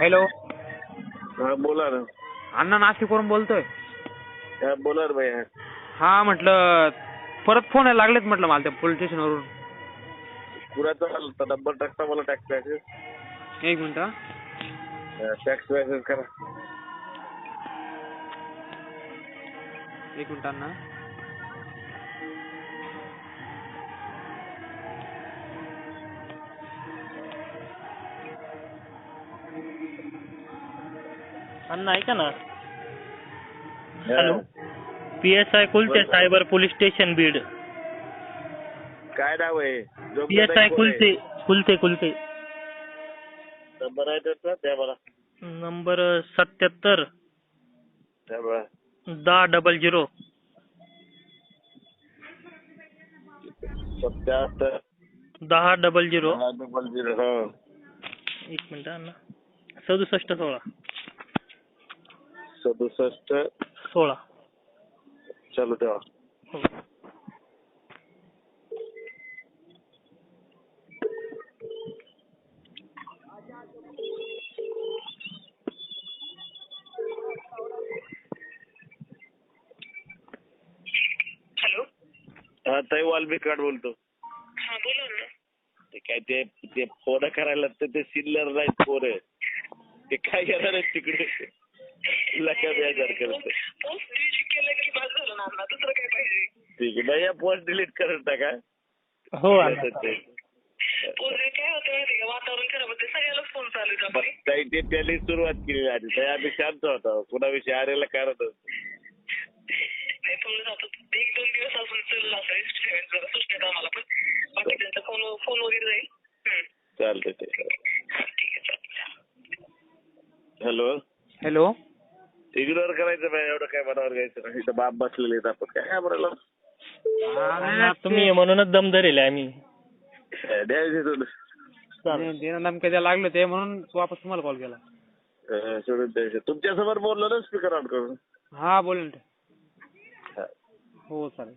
Hello हा बोला ना. अण्णा नाशिकवरून बोलतोय. हा बोला ना भैया. हा म्हटलं परत फोन यायला लागलेत म्हटलं मला त्या पोलीस स्टेशनवरून कुणाचा आलता नंबर टाकता मला टॅक्स मॅसेज एक मिनिट हा. टॅक्स मॅसेज करा. एक मिनिट अण्णा. अण्णा ऐका ना. Hello P S I Kulte cyber police station Beed. काय नाव आहे? P S I Kulte Kulte Kulte number आहे त्याचा? द्या मला. नंबर सत्याहत्तर. द्या मला दहा डबल झिरो. सत्याहत्तर. दहा डबल झिरो. दहा डबल झिरो हा. एक मिनिट अण्णा. सदुसष्ट सोळा. सदुसष्ट. सोळा. चालू ठेवा. हो. हॅलो. हा ताई वाल्मिकाड बोलतो. हा बोला ना. ते काय ते ते फोन करायला तर ते सिल्लर नाहीत पोरं. ते काय करणार आहेत तिकडे? करत पोस्ट डिलीट केलं की बस झालं ना अण्णा दुसरं काय पाहिजे? ठीक आहे या पोस्ट डिलीट करत टाका. हो काय होतं माहिती का? वातावरण खराब होते. सगळ्यालाच फोन चालू ताई ते त्याने सुरुवात केली आधी. ताई आम्ही शांत होतो. कुणाविषयी आरेला कारण नाही जातो. एक दोन दिवस अजून चाललं असं जरा सुचण्यात आम्हाला पण. बाकी त्यांचा फोन फोन वगैरे जाईल. चालतंय ते ठीक आहे चालेल हॅलो हॅलो इग्नोर करायचं नाही एवढं काय मनावर घ्यायचं नाही. इथं बाप बसलेले आहेत आपण. काय म्हणाला अण्णा, तुम्ही म्हणूनच दम धरेल आम्ही द्यायचे तुला चालेल. देणं धमक्या द्यायला लागले ते म्हणून वापस तुम्हाला कॉल केला. अं, सोडून द्यायचे तुमच्यासमोर बोललो ना स्पीकर ऑन करून. हा बोल ना हा. हो चालेल.